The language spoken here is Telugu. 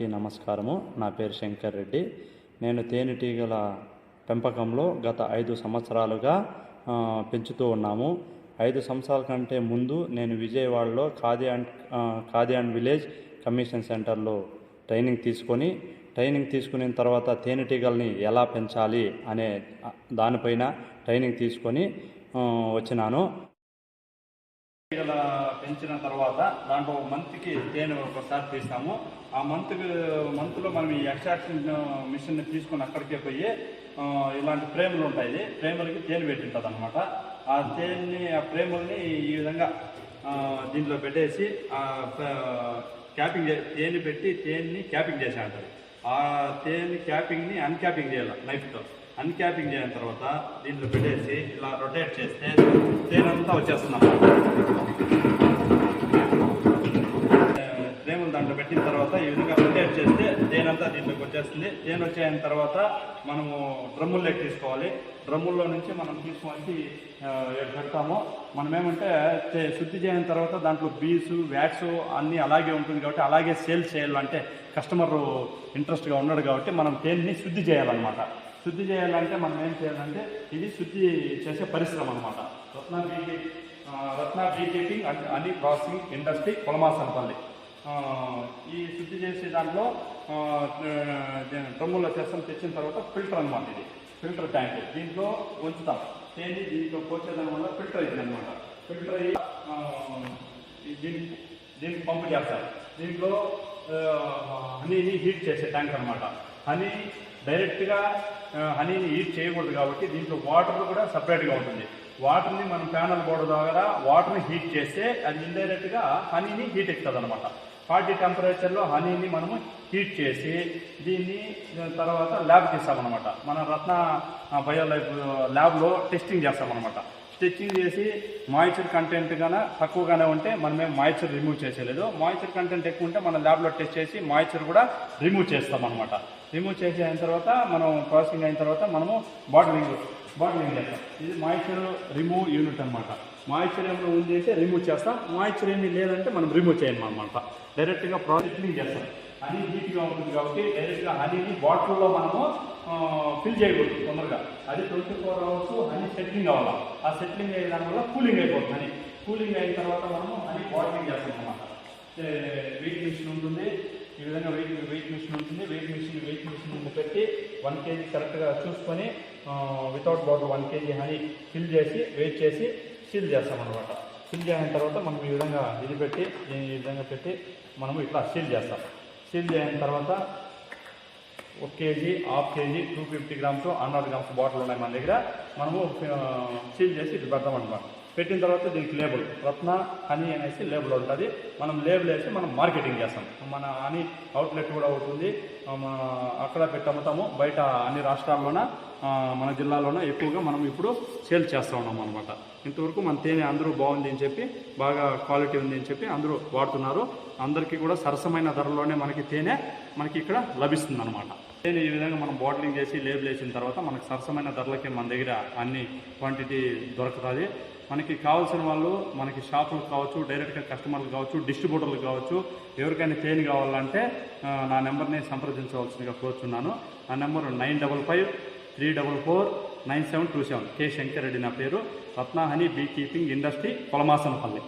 అందరికీ నమస్కారము. నా పేరు శంకర్ రెడ్డి. నేను తేనెటీగల పెంపకంలో గత ఐదు సంవత్సరాలుగా పెంచుతూ ఉన్నాము. ఐదు సంవత్సరాల కంటే ముందు నేను విజయవాడలో Khadi and Khadi and village commission సెంటర్లో ట్రైనింగ్ తీసుకొని ట్రైనింగ్ తీసుకున్న తర్వాత తేనెటీగల్ని ఎలా పెంచాలి అనే దానిపైన ట్రైనింగ్ తీసుకొని వచ్చినాను. ఈగల పెంచిన తర్వాత దాంట్లో మంత్కి తేనె ఒకసారి తీస్తాము. ఆ మంత్ మంత్లో మనం ఈ ఎక్స్ట్రాక్షన్ మిషన్ తీసుకొని అక్కడికే పోయి ఇలాంటి ఫ్రేములు ఉంటాయి. ఫ్రేములకి తేనె పెట్టింటుంది అనమాట ఆ తేనెని ఆ ఫ్రేముల్ని ఈ విధంగా దీంట్లో పెట్టేసి క్యాపింగ్ తేనె పెట్టి తేనెని క్యాపింగ్ చేసే అంటారు ఆ తేనె క్యాపింగ్ని అన్క్యాపింగ్ చేయాలి నైఫ్తో అన్క్యాపింగ్ చేసిన తర్వాత దీంట్లో పెట్టేసి ఇలా రొటేట్ చేస్తే తేనంతా వచ్చేస్తున్నాం వచ్చేస్తుంది దాంట్లో పెట్టిన తర్వాత ఈ విధంగా రొటేట్ చేస్తే తేనంతా దీంట్లోకి వచ్చేస్తుంది. తేనె వచ్చేసిన తర్వాత మనము డ్రమ్ముల్లోకి తీసుకోవాలి. డ్రమ్ముల్లో నుంచి మనం తీసుకొచ్చి పెడతాము. మనం ఏమంటే తే- శుద్ధి చేసిన తర్వాత దాంట్లో బీసు వ్యాక్స్ అన్నీ అలాగే ఉంటుంది కాబట్టి అలాగే సేల్ చేయాలంటే కస్టమర్ ఇంట్రెస్ట్గా ఉన్నాడు కాబట్టి మనం తేనెని శుద్ధి చేయాలన్నమాట. శుద్ధి చేయాలంటే మనం ఏం చేయాలంటే ఇది శుద్ధి చేసే పరిశ్రమ అనమాట Ratna bee Ratna bee and అని ప్రాసెసింగ్ ఇండస్ట్రీ కొలమాసనపల్లి. ఈ శుద్ధి చేసే దాంట్లో ఆ, చేస్తాం తెచ్చిన తర్వాత ఫిల్టర్ అనమాట ఇది. Filter tank. దీంట్లో ఉంచుతాం. తేని దీంట్లో పోసేదాని వల్ల ఫిల్టర్ అయింది అనమాట ఫిల్టర్ అయ్యి దీనికి దీనికి పంపు చేస్తారు. దీంట్లో హనీని హీట్ చేసే ట్యాంక్ అనమాట హనీ డైరెక్ట్గా హనీని హీట్ చేయకూడదు కాబట్టి దీంట్లో వాటర్ కూడా సపరేట్గా ఉంటుంది. వాటర్ని మనం ప్యానల్ బోర్డు ద్వారా వాటర్ని హీట్ చేస్తే అది ఇండైరెక్ట్గా హనీని హీట్ ఎక్కుతుంది అనమాట ఫార్టీ టెంపరేచర్లో హనీని మనము హీట్ చేసి దీన్ని తర్వాత ల్యాబ్కి ఇస్తామన్నమాట మన రత్న బయో లైఫ్ ల్యాబ్లో టెస్టింగ్ చేస్తామన్నమాట. స్టిచ్చింగ్ చేసి మాయిశ్చర్ కంటెంట్ కన్నా తక్కువగానే ఉంటే మనమేం మాయిశ్చర్ రిమూవ్ చేసేలేదు మాయిశ్చర్ కంటెంట్ ఎక్కువ ఉంటే మన ల్యాబ్లో టెస్ట్ చేసి మాయిశ్చర్ కూడా రిమూవ్ చేస్తాం అనమాట రిమూవ్ చేసి అయిన తర్వాత మనం ప్రాసెసింగ్ అయిన తర్వాత మనము బాటిలింగ్ బాటిలింగ్ చేస్తాం. ఇది మాయిశ్చర్ రిమూవ్ యూనిట్ అనమాట మాయిశ్చర్ ఏమైనా ఉంది అంటే రిమూవ్ చేస్తాం. మాయిశ్చర్ ఏమీ లేదంటే మనం రిమూవ్ చేయమన్నమాట డైరెక్ట్గా ప్రాసెసింగ్ చేస్తాం. హనీ హీట్గా ఉంటుంది కాబట్టి డైరెక్ట్గా హనీని బాటిల్లో మనము ఫిల్ చేయకూడదు తొందరగా. అది twenty four hours honey settling అవ్వాలి. ఆ సెట్లింగ్ అయ్యే దాని వల్ల కూలింగ్ అయిపోతుంది హనీ కూలింగ్ అయిన తర్వాత మనము హనీ బాటిలింగ్ చేస్తాం అనమాట వెయిట్ మిషన్ ఉంటుంది. ఈ విధంగా వెయిట్ వెయిట్ మిషన్ ఉంటుంది. వెయిట్ మిషన్ వెయిట్ మిషన్ పెట్టి వన్ కేజీ కరెక్ట్గా చూసుకొని without bottle one KG honey fill చేసి వెయిట్ చేసి సీల్ చేస్తాం అనమాట సీల్ చేసిన తర్వాత మనం ఈ విధంగా ఇది పెట్టి ఈ విధంగా పెట్టి మనము ఇట్లా సీల్ చేస్తాం. సీల్ చేసిన తర్వాత ఒక KG half KG two fifty grams hundred grams bottle ఉన్నాయి మన దగ్గర. మనము సీల్ చేసి ఇట్లా పెడతాం అనమాట పెట్టిన తర్వాత దీనికి లేబుల్ రత్న హనీ అనేసి లేబుల్ ఉంటుంది. మనం లేబుల్ వేసి మనం మార్కెటింగ్ చేస్తాం. మన హనీ అవుట్లెట్ కూడా అవుతుంది. అక్కడ పెట్టి అమ్ముతాము. బయట అన్ని రాష్ట్రాల్లోన మన జిల్లాలోన ఎక్కువగా మనం ఇప్పుడు సేల్ చేస్తూ ఉన్నాం అనమాట ఇంతవరకు మన తేనె అందరూ బాగుంది అని చెప్పి బాగా క్వాలిటీ ఉంది అని చెప్పి అందరూ వాడుతున్నారు. అందరికీ కూడా సరసమైన ధరలోనే మనకి తేనె మనకి ఇక్కడ లభిస్తుంది అనమాట తేనె ఈ విధంగా మనం బాటిలింగ్ చేసి లేబుల్ వేసిన తర్వాత మనకి సరసమైన ధరలకే మన దగ్గర అన్ని క్వాంటిటీ దొరుకుతుంది. మనకి కావాల్సిన వాళ్ళు మనకి షాపులకు కావచ్చు డైరెక్ట్గా కస్టమర్లు కావచ్చు డిస్ట్రిబ్యూటర్లు కావచ్చు ఎవరికైనా తేనె కావాలంటే నా నెంబర్ని సంప్రదించవలసిందిగా కోరుచున్నాను. నా number nine double five three double four nine seven two seven. K Shankar Reddy నా పేరు. Ratna honey bee keeping industry Kolamasanapalli.